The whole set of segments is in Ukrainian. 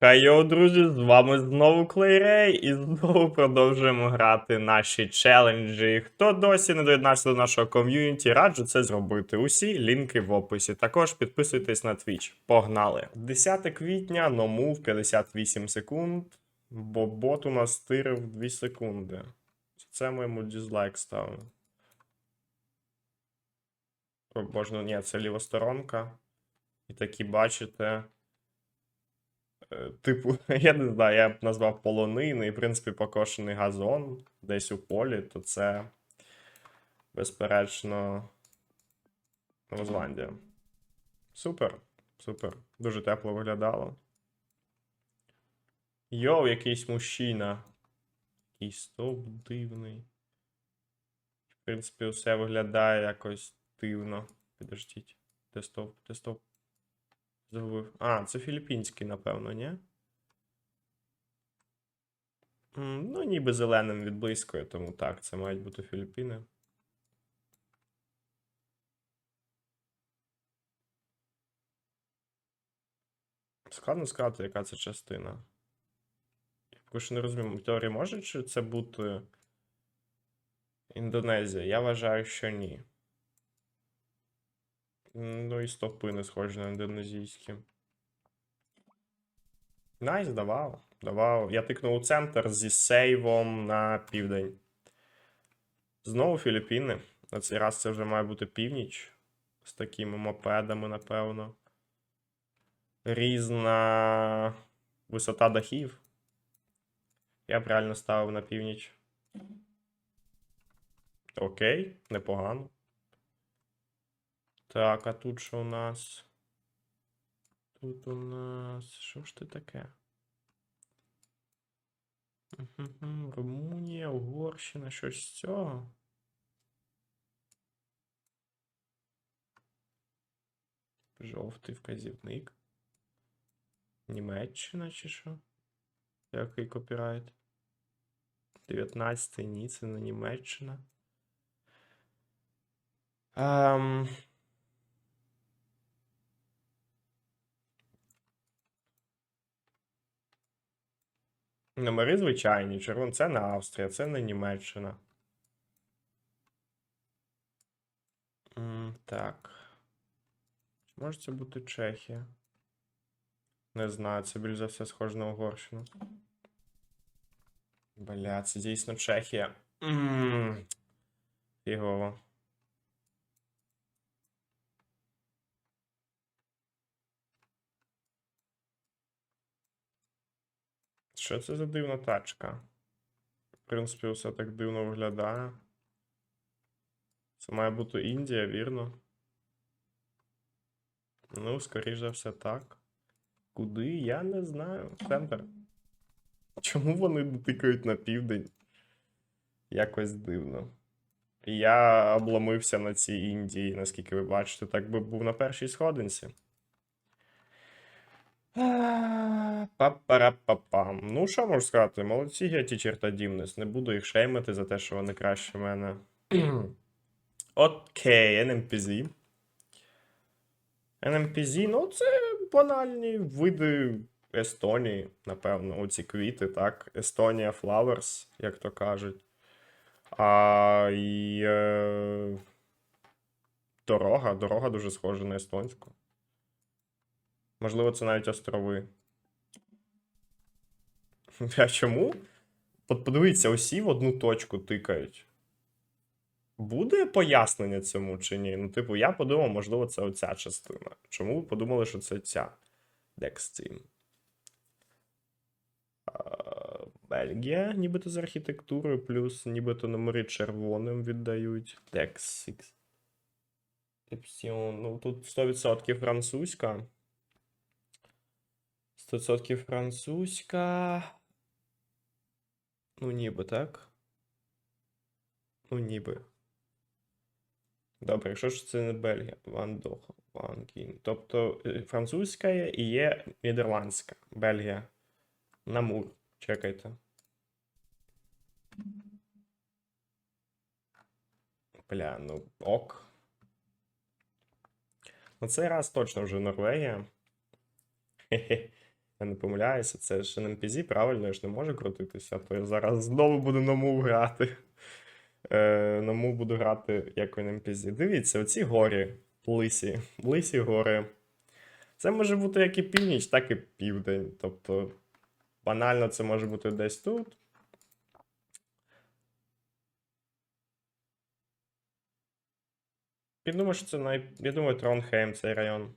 Хайо, друзі, з вами знову Клейрей, і знову продовжуємо грати наші челенджі. Хто досі не доєднався до нашого ком'юніті, раджу це зробити. Усі лінки в описі. Також підписуйтесь на Twitch. Погнали! 10 квітня, номув 58 секунд, бо бот у нас стирив 2 секунди. Це ми йому дізлайк ставимо. О, боже, ну ні, це лівосторонка. І такі бачите. Типу, я не знаю, я б назвав полонини в принципі, покошений газон десь у полі, то це, безперечно, Новозеландія. Супер, супер. Дуже тепло виглядало. Йоу, якийсь мужчина. Якийсь стовп дивний. В принципі, все виглядає якось дивно. Підождіть. Де стовп, де стовп? Загубив. А, це філіппінський, напевно, ні? Ну, ніби зеленим відблискує, тому так, це мають бути Філіппіни. Складно сказати, яка це частина. Я поки що не розумію, в теорії може чи це бути Індонезія? Я вважаю, що ні. Ну і стовпи не схожі на індонезійські. Найс, давав. Давав. Я тикнув у центр зі сейвом на південь. Знову Філіппіни. На цей раз це вже має бути північ. З такими мопедами, напевно. Різна висота дахів. Я б реально ставив на північ. Окей, непогано. Так, а тут що у нас? Тут у нас. Що ж ти таке? Румунія, Угорщина, щось з цього. Жовтий вказівник. Німеччина чи що? Який копірайт? 19 ні, це не Німеччина. Ем... Номери звичайні. Червон це не Австрія, це не Німеччина. Так. Чи може це бути Чехія? Не знаю, це більш за все схоже на Угорщину. Бля, це дійсно Чехія. Фігово. Що це за дивна тачка? В принципі, все так дивно виглядає. Це має бути Індія, вірно? Ну, скоріш за все, так. Куди? Я не знаю. Центр. Чому вони не тикають на південь? Якось дивно. Я обломився на цій Індії, наскільки ви бачите, так би був на першій сходинці. А, Ну, що можу сказати? Молодці Геті Чертадімнес. Не буду їх шеймити за те, що вони краще мене. Окей, NMPZ. NMPZ, ну це банальні види Естонії, напевно, оці квіти, так. Естонія Flowers, як то кажуть. А і е, дорога. Дорога дуже схожа на естонську. Можливо, це навіть острови. А чому? Подивіться, усі в одну точку тикають. Буде пояснення цьому чи ні? Ну, типу, я подумав, можливо, це оця частина. Чому ви подумали, що це ця Dexteam? Бельгія, нібито з архітектурою, плюс нібито номери червоним віддають. 6. Ну, тут 100% французька. 100% французька. Ну, ніби, так? Ну, ніби. Добре, якщо ж це не Бельгія, Ван Дох, Ван Кін. Тобто е, французька є і є нідерландська. Бельгія. Намур. Чекайте. Бля, ну ок. На цей раз точно вже Норвегія. Хе-хе. Я не помиляюся, це ж NPZ, правильно, я ж не можу крутитися, то я зараз знову буду на мув грати. Е, на мув буду грати як NPZ. Дивіться, оці горі, лисі, лисі гори. Це може бути як і північ, так і південь. Тобто, банально це може бути десь тут. Я думаю, що це най... Я думаю, Тронхейм цей район.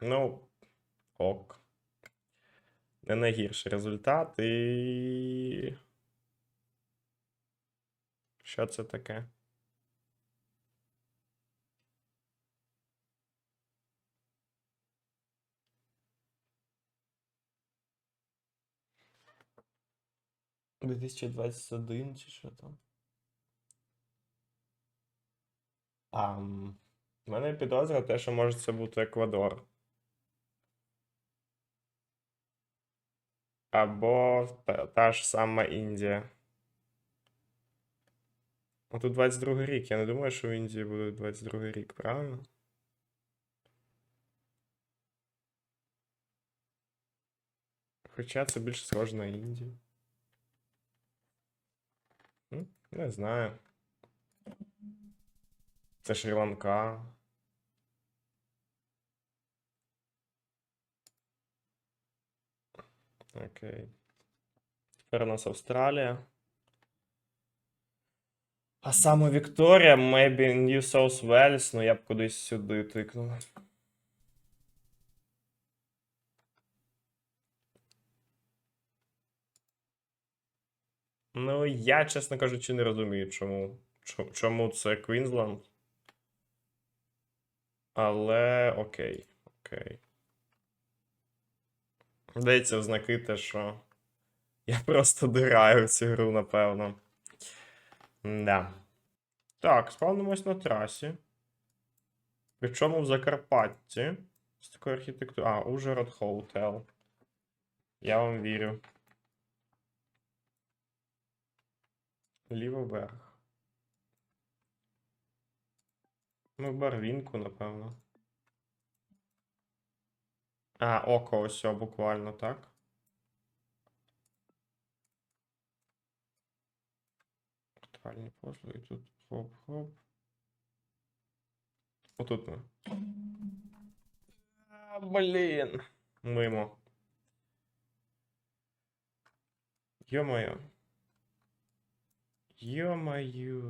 Ну, ок. Не найгірший результат і. Що це таке? У 2021 чи що там? А, в мене підозра те, що може це бути Еквадор. Або та, та ж сама Індія. А тут 22 рік. Я не думаю, що в Індії буде 22 рік, правильно? Хоча це більше схоже на Індію. М, Не знаю. Це Шрі-Ланка. Окей. Тепер у нас Австралія. А саме Вікторія, maybe New South Wales, ну я б кудись сюди тикнув. Ну, я, чесно кажучи, не розумію, чому. Чому це Квінсленд. Але окей, окей. Здається, ознаки те, що я просто дираю цю гру, напевно. Да. Так, спавнимось на трасі. Причому в Закарпатті. З такою архітектурою. А, Ужгород Хоутел. Я вам вірю. Ліво вверх. Ну, барвінку, напевно. А, око ось буквально, так. Актуальні послуги тут хоп-хоп. Отут ми. А, блін. Мимо. Йо-моє. Йо-моє.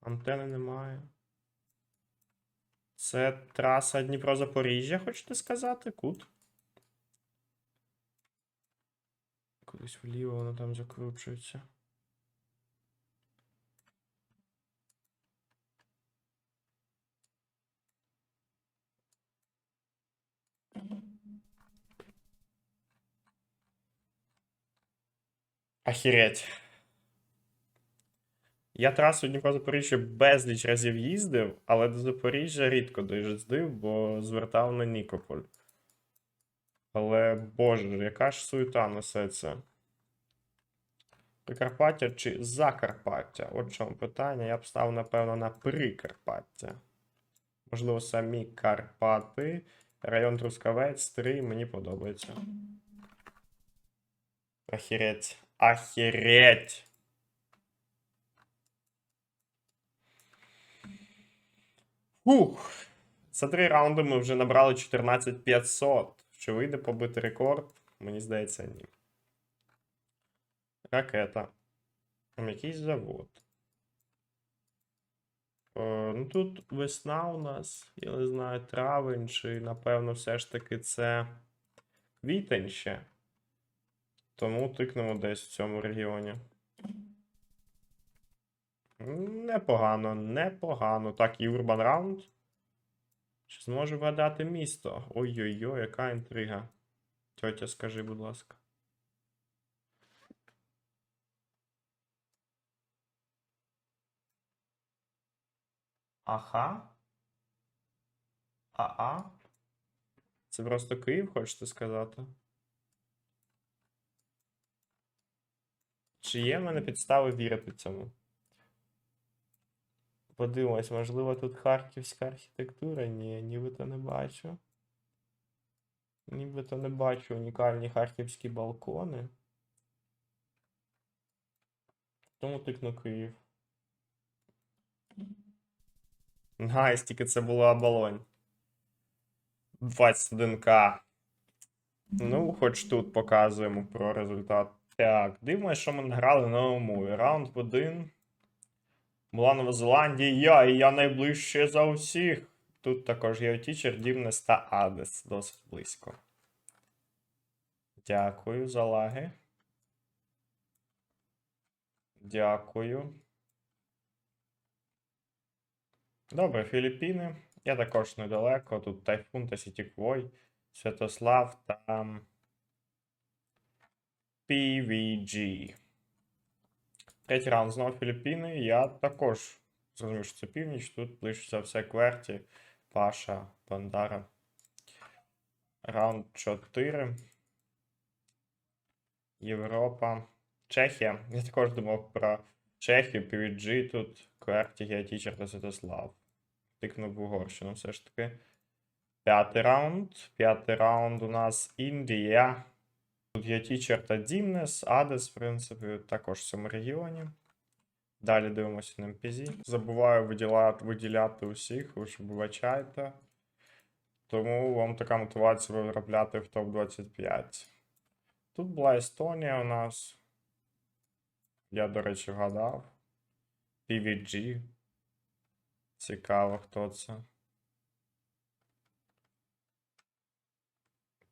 Антени немає. Це траса Дніпро-Запоріжжя, хочете сказати? Кут. Кудись вліво воно там закручується. Охереть. Я трасу Дніпро-Запоріжжя безліч разів їздив, але до Запоріжжя рідко доїздив, бо звертав на Нікополь. Але боже, яка ж суета несеться. Прикарпаття чи Закарпаття? От чому питання. Я б став, напевно, на Прикарпаття. Можливо, самі Карпати. Район Трускавець 3 мені подобається. Ахереть. Ахереть. Фух. За три раунди ми вже набрали 14500. Чи вийде побити рекорд? Мені здається, ні. Ракета. Там якийсь завод. Е, ну тут весна у нас, я не знаю, травень, чи, напевно, все ж таки це квітень ще. Тому тикнемо десь в цьому регіоні. Непогано, непогано. Так, і Urban Round. Чи зможу вгадати місто? Ой-ой-ой, яка інтрига. Тьотя, скажи, будь ласка. Аха? А-а? Це просто Київ, хочете сказати? Чи є в мене підстави вірити цьому? Подивимось, можливо, тут харківська архітектура? Ні, нібито не бачу. Нібито не бачу унікальні харківські балкони. Тому тикну Київ. Найс, тільки це була оболонь. 21к. Ну, хоч тут показуємо про результат. Так, дивно, що ми не грали на новому. Раунд 1. Була Нова Зеландія, і я найближче за усіх. Тут також є Тічер, Дівнес та Адес. Досить близько. Дякую за лаги. Дякую. Добре, Філіппіни. Я також недалеко. Тут Тайфун та Сітіквой, Святослав та PVG. Третій раунд знову Філіппіни. Я також зрозумів, що це північ. Тут ближче все Кверті, Паша, Бандара. Раунд 4. Європа. Чехія. Я також думав про Чехію, PVG тут, Кверті, Геотічер та Святослав. Тикнув в Угорщину все ж таки. П'ятий раунд. П'ятий раунд у нас Індія. Тут є Тічер та Дімнес, Адес, в принципі, також в цьому регіоні. Далі дивимося на МПЗ. Забуваю виділяти, виділяти усіх, ви ж вибачайте. Тому вам така мотивація виробляти в топ-25. Тут була Естонія у нас. Я, до речі, вгадав. PVG. Цікаво, хто це.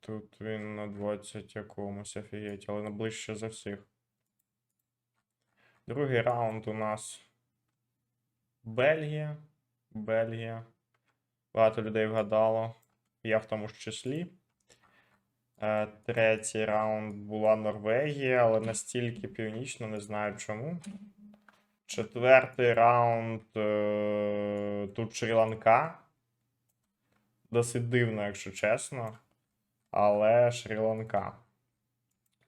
Тут він на 20 якомусь офігеть, але найближче за всіх. Другий раунд у нас Бельгія. Бельгія. Багато людей вгадало. Я в тому ж числі. Е, Третій раунд була Норвегія, але настільки північно, не знаю чому. Четвертий раунд е, тут Шрі-Ланка. Досить дивно, якщо чесно. Але Шрі-Ланка.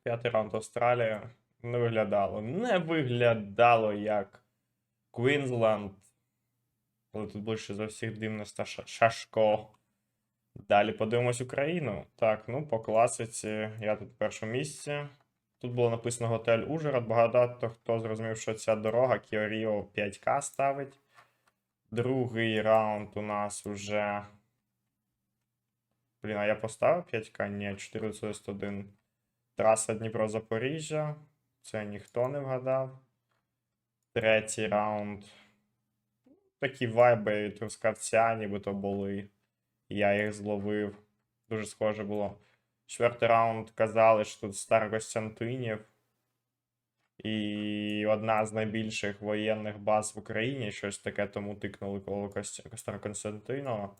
П'ятий раунд Австралія. Не виглядало. Не виглядало як Квінсленд. Але тут більше за всіх дивно ста Ша- Шашко. Далі подивимось Україну. Так, ну по класиці я тут в першому місці. Тут було написано готель Ужгород. Багато хто зрозумів, що ця дорога Rio 5К ставить. Другий раунд у нас вже. Блін, а я поставив 5К? Ні, 491. Траса Дніпро-Запоріжжя. Це ніхто не вгадав. Третій раунд. Такі вайби від Трускавця, нібито були. Я їх зловив. Дуже схоже було. Четвертий раунд казали, що тут Старокостянтинів. І одна з найбільших воєнних баз в Україні, щось таке, тому тикнули коло Кост- Староконстантинова.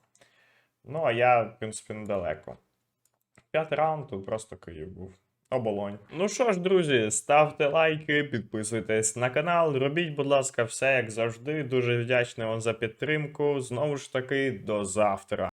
Ну, а я, в принципі, недалеко. П'ятий раунд тут просто Київ був. Оболонь. Ну що ж, друзі, ставте лайки, підписуйтесь на канал, робіть, будь ласка, все як завжди. Дуже вдячний вам за підтримку. Знову ж таки, до завтра.